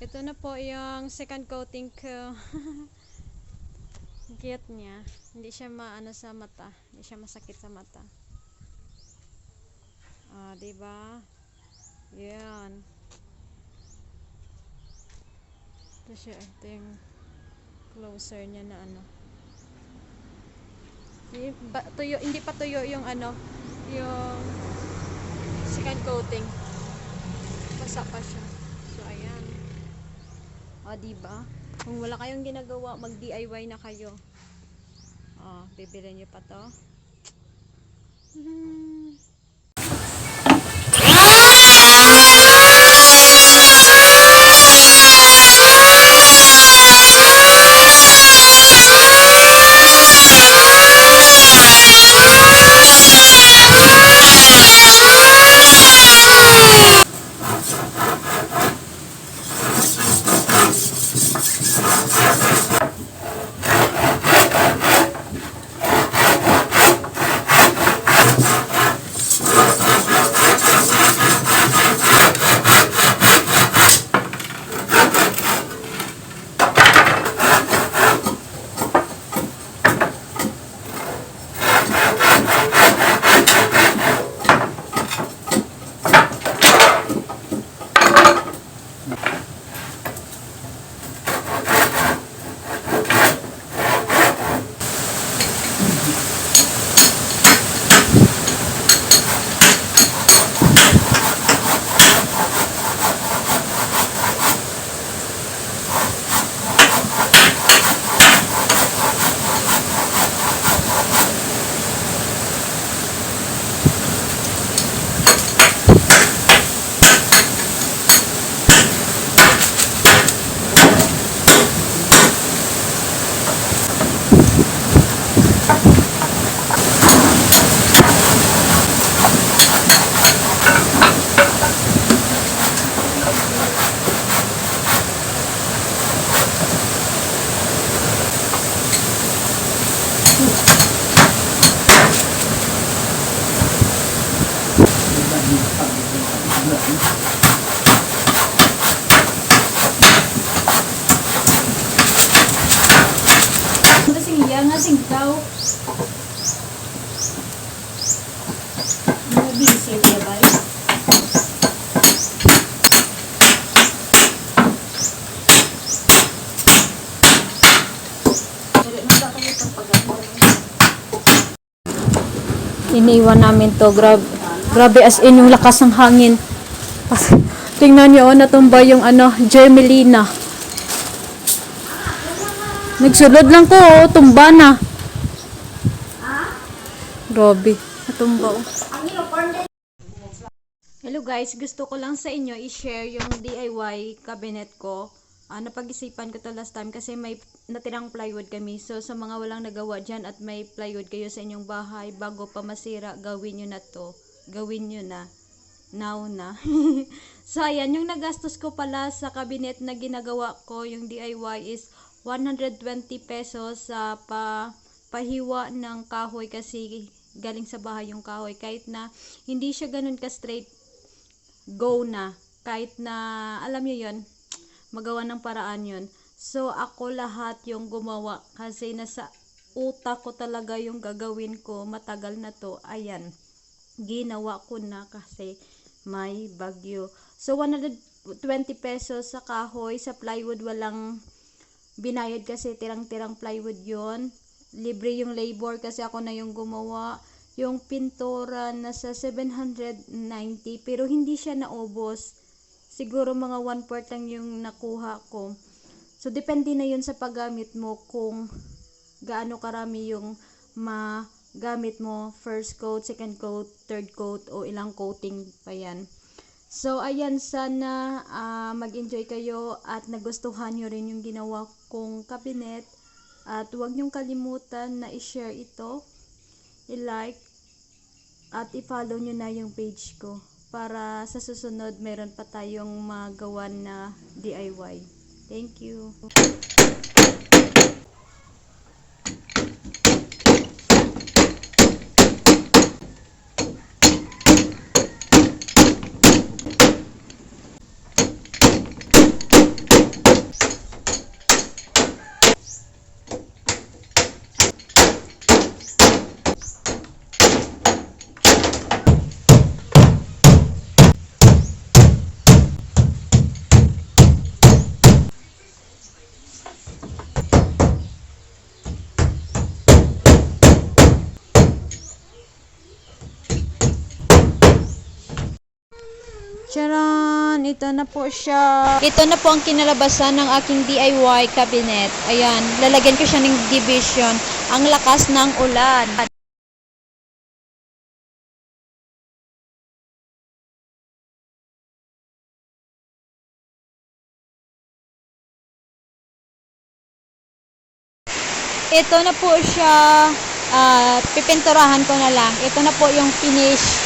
Ito na po yung second coating ko. Get niya. Hindi siya maano sa mata. Hindi siya masakit sa mata. Ah, di ba? Yan. Ito siya. Ito yung closer niya na ano. Hindi, ba, tuyo, hindi pa tuyo yung ano, yung second coating. Basa pa siya. So, ayan. O, diba? Kung wala kayong ginagawa, mag-DIY na kayo. O, bibili nyo pa to. Hmm. Iniwan namin to. Grabe, grabe as in yung lakas ng hangin. Tingnan nyo, oh, natumba yung ano, Germelina. Nagsulod lang ko, oh, tumba na. Grabe, natumba oh. Hello guys, gusto ko lang sa inyo i-share yung DIY cabinet ko. Ah, napag-isipan ko to last time kasi may natirang plywood kami. So sa mga walang nagawa dyan at may plywood kayo sa inyong bahay, bago pa masira, gawin nyo na to. Gawin nyo na. Now na. so ayan, yung nagastos ko pala sa cabinet na ginagawa ko, yung DIY is 120 pesos sa pa pahiwa ng kahoy kasi galing sa bahay yung kahoy. Kahit na hindi siya ganun ka straight, go na. Kahit na, alam nyo yun, magawa ng paraan yun. So, ako lahat yung gumawa kasi nasa utak ko talaga yung gagawin ko. Matagal na to. Ayan. Ginawa ko na kasi may bagyo. So, 120 pesos sa kahoy. Sa plywood, walang binayad kasi tirang-tirang plywood yon Libre yung labor kasi ako na yung gumawa. Yung pintura nasa 790 pero hindi siya naubos. Siguro mga 1 part lang yung nakuha ko. So depende na yun sa paggamit mo kung gaano karami yung magamit mo first coat, second coat, third coat o ilang coating pa yan. So, ayan, sana ah, mag-enjoy kayo at nagustuhan nyo rin yung ginawa kong cabinet. At huwag nyong kalimutan na i-share ito, i-like, at i-follow nyo na yung page ko para sa susunod meron pa tayong magawa na DIY. Thank you. Ito na po siya. Ito na po ang kinalabasan ng aking DIY cabinet. Ayan, lalagyan ko siya ng division. Ang lakas ng ulan. Ito na po siya, ah, pipinturahan ko na lang. Ito na po yung finish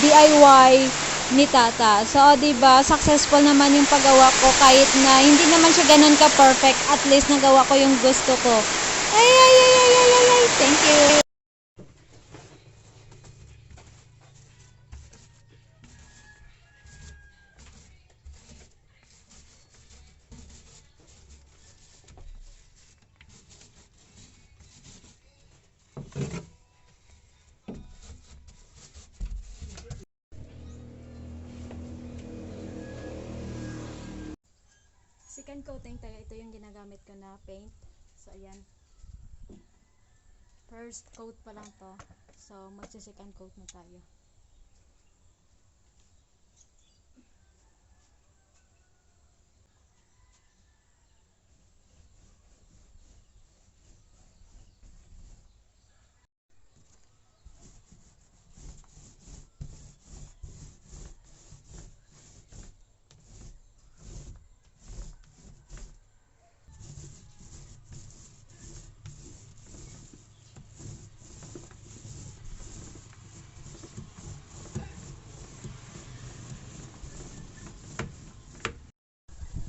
DIY ni Tata. So, 'di ba, successful naman yung paggawa ko kahit na hindi naman siya ganun ka perfect. At least nagawa ko yung gusto ko. Ay ay ay ay ay ay. ay. Thank you. Second coating tayo. Ito yung ginagamit ko na paint. So, ayan. First coat pa lang to. So, magsi-second coat na tayo.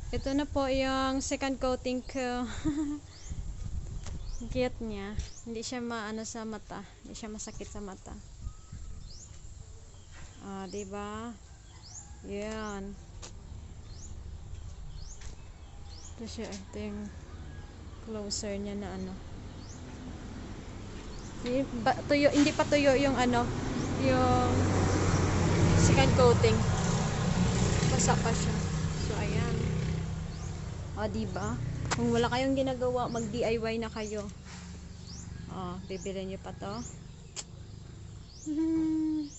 Ito na po yung second coating ko. Cute niya. Hindi siya maano sa mata. Hindi siya masakit sa mata. Ah, 'di ba? Yan. Ito siya. Ito yung closer niya na ano. Tuyo, hindi pa tuyo yung ano, yung second coating. Basa pa siya. So, ayan. O, diba? Kung wala kayong ginagawa, mag-DIY na kayo. O, bibili nyo pa to. Hmm.